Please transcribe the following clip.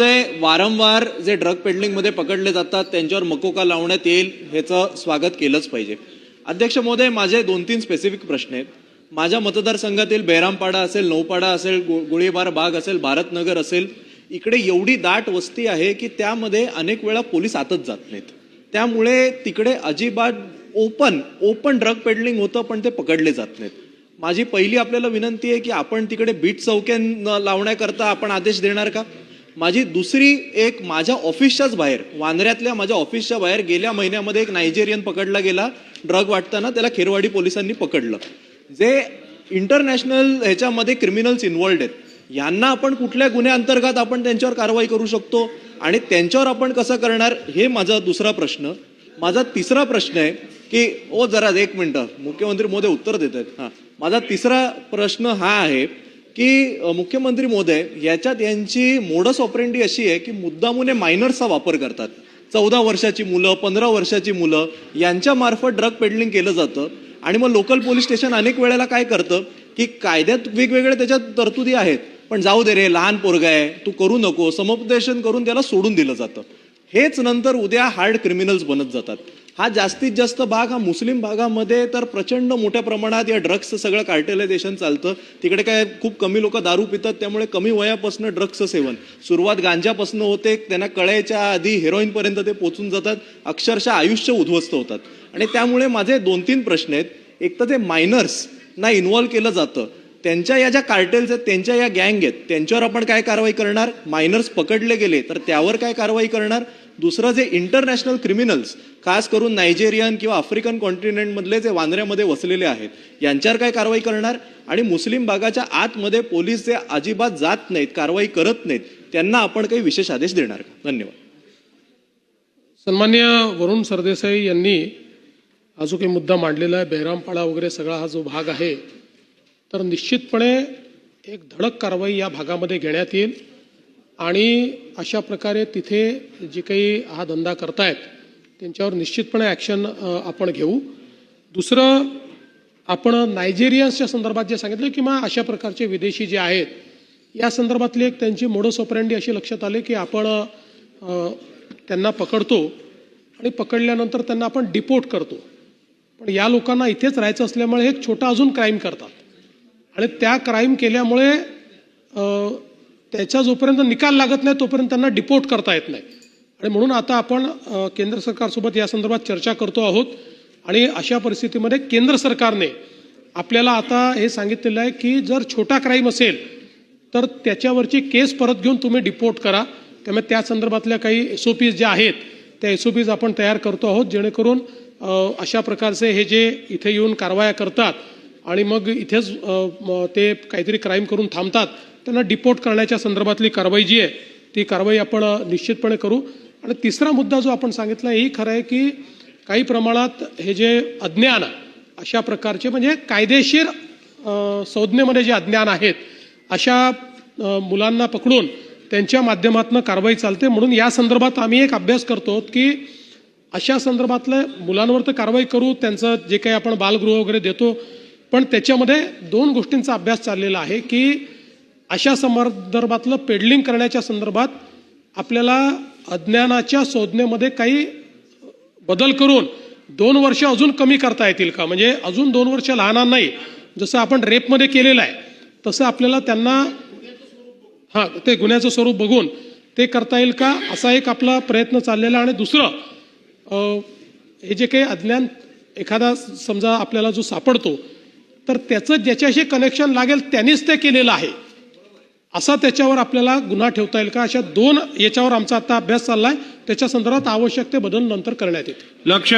ते वारंवार जे ड्रग पेडलिंगमध्ये पकडले जातात त्यांच्यावर मकोका लावण्यात येईल ह्याचं स्वागत केलंच पाहिजे. अध्यक्ष महोदय माझे दोन तीन स्पेसिफिक प्रश्न आहेत. माझ्या मतदारसंघातील बेरामपाडा असेल नौपाडा असेल गो- गोळीबार बाग असेल भारतनगर असेल इकडे एवढी दाट वस्ती आहे की त्यामध्ये अनेक वेळा पोलीस आतच जात नाहीत. त्यामुळे तिकडे अजिबात ओपन ओपन ड्रग पेडलिंग होतं पण ते पकडले जात नाहीत. माझी पहिली आपल्याला विनंती आहे की आपण तिकडे बीट चौक्यान लावण्याकरता आपण आदेश देणार का? माझी दुसरी एक माझ्या ऑफिसच्याच बाहेर वांद्र्यातल्या माझ्या ऑफिसच्या बाहेर गेल्या महिन्यामध्ये एक नायजेरियन पकडला गेला ड्रग वाटताना त्याला खेरवाडी पोलिसांनी पकडलं. जे इंटरनॅशनल ह्याच्यामध्ये क्रिमिनल्स इन्वॉल्ड आहेत यांना आपण कुठल्या गुन्ह्याअंतर्गत आपण त्यांच्यावर कारवाई करू शकतो? आणि त्यांच्यावर आपण कसं करणार? हे माझा दुसरा प्रश्न. माझा तिसरा प्रश्न आहे की ओ जरा एक मिनटं मुख्यमंत्री मोदी उत्तर देत आहेत. हां. माझा तिसरा प्रश्न हा आहे की मुख्यमंत्री महोदय याच्यात यांची मोडस ऑपरेंडी अशी आहे की मुद्दामुने मायनर्सचा वापर करतात. चौदा वर्षाची मुलं पंधरा वर्षाची मुलं यांच्यामार्फत ड्रग पेडलिंग केलं जातं. आणि मग लोकल पोलीस स्टेशन अनेक वेळेला काय करतं की कायद्यात वेगवेगळ्या त्याच्यात तरतुदी आहेत. पण जाऊ दे रे लहान पोरग आहे तू करू नको समुपदेशन करून त्याला सोडून दिलं जातं. हेच नंतर उद्या हार्ड क्रिमिनल्स बनत जातात. हा जास्तीत जास्त भाग हा मुस्लिम भागामध्ये तर प्रचंड मोठ्या प्रमाणात या ड्रग्सचं सगळं कार्टेलायझेशन चालतं. तिकडे काय खूप कमी लोक दारू पितात त्यामुळे कमी वयापासून ड्रग्सचं सेवन. सुरुवात गांजापासून होते त्यांना कळायच्या आधी हेरोईनपर्यंत ते पोचून जातात अक्षरशः आयुष्य उद्ध्वस्त होतात. आणि त्यामुळे माझे दोन तीन प्रश्न आहेत. एक तर ते मायनर्स ना इन्व्हॉल्व्ह केलं जातं. त्यांच्या या ज्या कार्टेल्स आहेत त्यांच्या या गँग आहेत त्यांच्यावर आपण काय कारवाई करणार? मायनर्स पकडले गेले तर त्यावर काय कारवाई करणार? दुसरं जे इंटरनॅशनल क्रिमिनल्स खास करून नायजेरियन किंवा आफ्रिकन कॉन्टिनेंटमधले जे वांद्र्यामध्ये वसलेले आहेत यांच्यावर काय कारवाई करणार? आणि मुस्लिम भागाच्या आतमध्ये पोलीस जे अजिबात जात नाहीत कारवाई करत नाहीत त्यांना आपण काही विशेष आदेश देणार का? धन्यवाद. सन्मान्य वरुण सरदेसाई यांनी हा जो काही मुद्दा मांडलेला आहे बेहरामपाडा वगैरे सगळा हा जो भाग आहे तर निश्चितपणे एक धडक कारवाई या भागामध्ये घेण्यात येईल. आणि अशा प्रकारे तिथे जे काही हा धंदा करतायत त्यांच्यावर निश्चितपणे ॲक्शन आपण घेऊ. दुसरं आपण नायजेरियन्सच्या संदर्भात जे सांगितलं किंवा अशा प्रकारचे विदेशी जे आहेत या संदर्भातली एक त्यांची मोडस ऑपरेंडी अशी लक्षात आले की आपण त्यांना पकडतो आणि पकडल्यानंतर त्यांना आपण डिपोर्ट करतो. पण या लोकांना इथेच राहायचं असल्यामुळे हे एक छोटा अजून क्राईम करतात. आणि त्या क्राईम केल्यामुळे त्याचा जोपर्यंत निकाल लागत नाही तोपर्यंत त्यांना डिपोर्ट करता येत नाही. आणि म्हणून आता आपण केंद्र सरकारसोबत या संदर्भात चर्चा करतो आहोत. आणि अशा परिस्थितीमध्ये केंद्र सरकारने आपल्याला आता हे सांगितलेलं आहे की जर छोटा क्राईम असेल तर त्याच्यावरची केस परत घेऊन तुम्ही डिपोर्ट करा. त्यामुळे त्या संदर्भातल्या काही एस ओ पीज ज्या आहेत त्या एस ओ पीज आपण तयार करतो आहोत जेणेकरून अशा प्रकारचे हे जे इथे येऊन कारवाया करतात आणि मग इथेच ते काहीतरी क्राईम करून थांबतात त्यांना डिपोर्ट करण्याच्या संदर्भातली कारवाई जी आहे ती कारवाई आपण निश्चितपणे करू. आणि तिसरा मुद्दा जो आपण सांगितला हेही खरं आहे की काही प्रमाणात हे जे अज्ञान अशा प्रकारचे म्हणजे कायदेशीर संज्ञेमध्ये जे अज्ञान आहेत अशा मुलांना पकडून त्यांच्या माध्यमातून कारवाई चालते. म्हणून या संदर्भात आम्ही एक अभ्यास करतो की अशा संदर्भातलं मुलांवर तर कारवाई करू त्यांचं जे काही आपण बालगृह वगैरे देतो पण त्याच्यामध्ये दोन गोष्टींचा अभ्यास चाललेला आहे की अशा संदर्भातलं पेडलिंग करण्याच्या संदर्भात आपल्याला अज्ञानाच्या संज्ञेमध्ये काही बदल करून दोन वर्ष अजून कमी करता येतील का? म्हणजे अजून दोन वर्ष लहानांनाही जसं आपण रेपमध्ये केलेलं आहे तसं आपल्याला त्यांना हां ते गुन्ह्याचं स्वरूप बघून ते करता येईल का? असा एक आपला प्रयत्न चाललेला आणि दुसरं हे जे काही अज्ञान एखादा समजा आपल्याला जो सापडतो तर त्याचं ज्याच्याशी कनेक्शन लागेल त्यांनीच ते केलेलं आहे. असा त्याच्यावर आपल्याला गुन्हा ठेवता येईल का? अशा दोन याच्यावर आमचा आता अभ्यास चाललाय. त्याच्या संदर्भात आवश्यक ते बदल नंतर करण्यात येतील. लक्ष